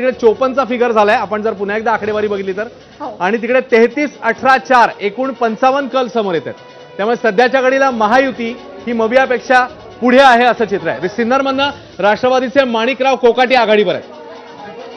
तिकडे चोपन्नचा फिगर झालाय. आपण जर पुन्हा एकदा आकडेवारी बघितली तर. हो. आणि तिकडे तेहतीस अठरा चार एकूण पंचावन्न कल समोर येत आहेत त्यामुळे सध्याच्या घडीला महायुती ही मवियापेक्षा पुढे आहे असं चित्र आहे. सिन्नरमधनं राष्ट्रवादीचे माणिकराव कोकाटे आघाडीवर आहेत.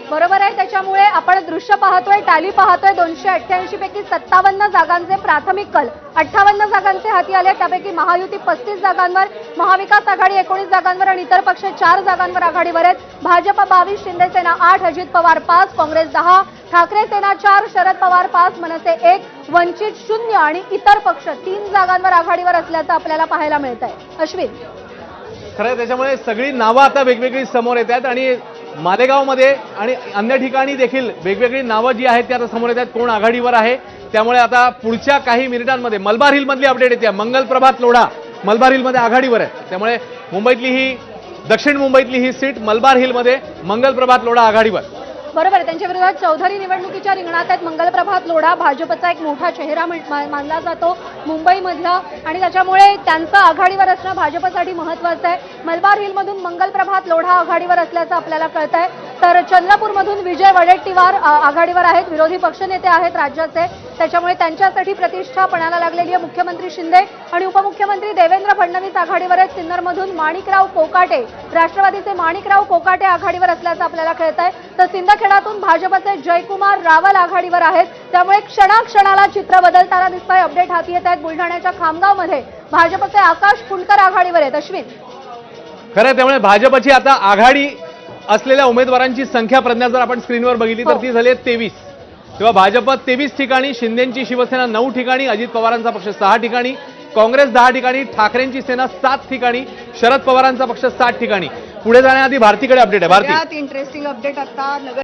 बरोबर आहे त्याच्यामुळे आपण दृश्य पाहतोय टॅली पाहतोय दोनशे अठ्ठ्याऐंशी पैकी सत्तावन्न जागांचे प्राथमिक कल अठ्ठावन्न जागांचे हाती आले त्यापैकी महायुती पस्तीस जागांवर महाविकास आघाडी एकोणीस जागांवर आणि इतर पक्ष चार जागांवर आघाडीवर आहेत. भाजप बावीस शिंदेसेना आठ अजित पवार पाच काँग्रेस दहा ठाकरे सेना चार शरद पवार पाच मनसे एक वंचित शून्य आणि इतर पक्ष तीन जागांवर आघाडीवर असल्याचं आपल्याला पाहायला मिळत आहे अश्विन. खरं त्याच्यामुळे सगळी नावं आता वेगवेगळी समोर येत आहेत आणि मालेगावमध्ये आणि अन्य ठिकाणी देखील वेगवेगळी नावं जी आहेत ती आता समोर येत आहेत. कोण आघाडीवर आहे? त्यामुळे आता पुढच्या काही मिनिटांमध्ये मलबार हिलमधली अपडेट येते. मंगल प्रभात लोढा मलबार हिलमध्ये आघाडीवर आहे. त्यामुळे मुंबईतली ही दक्षिण मुंबईतली ही सीट मलबार हिलमध्ये मंगल प्रभात लोढा आघाडीवर. बरोबर आहे. त्यांच्या विरोधात चौधरी निवडणुकीच्या रिंगणात आहेत. मंगलप्रभात लोढा भाजपचा एक मोठा चेहरा मानला जातो मुंबईमधला. आणि त्याच्यामुळे त्यांचं आघाडीवर असणं भाजपसाठी महत्वाचं आहे. मलबार हिलमधून मंगलप्रभात लोढा आघाडीवर असल्याचं आपल्याला कळत आहे तर चंद्रपूरमधून विजय वडेट्टीवार आघाडीवर आहेत. विरोधी पक्षनेते आहेत राज्याचे. त्याच्यामुळे त्यांच्यासाठी प्रतिष्ठा पणाला लागलेली आहे मुख्यमंत्री शिंदे आणि उपमुख्यमंत्री देवेंद्र फडणवीस आघाडीवर आहेत. सिन्नरमधून माणिकराव कोकाटे राष्ट्रवादीचे माणिकराव कोकाटे आघाडीवर असल्याचं आपल्याला कळत आहे तर सिंदखेडातून भाजपचे जयकुमार रावल आघाडीवर आहेत. त्यामुळे क्षणाक्षणाला चित्र बदलताना दिसत आहे अपडेट हाती येत आहेत बुलढाण्याच्या खामगावमध्ये. भाजपचे आकाश फुंडकर आघाडीवर आहेत. अश्विन. खरं त्यामुळे भाजपची आता आघाडी असलेल्या उमेदवारांची संख्या प्रज्ञा जर आपण स्क्रीनवर बघितली तर हो. ती झाली आहे तेवीस. तेव्हा भाजप तेवीस ठिकाणी शिंदेची शिवसेना नऊ ठिकाणी अजित पवारांचा पक्ष सहा ठिकाणी काँग्रेस दहा ठिकाणी ठाकरेंची सेना सात ठिकाणी शरद पवारांचा पक्ष सात ठिकाणी. पुढे जाण्याआधी भारतीकडे अपडेट आहे. भारती. इंटरेस्टिंग अपडेट आता नगर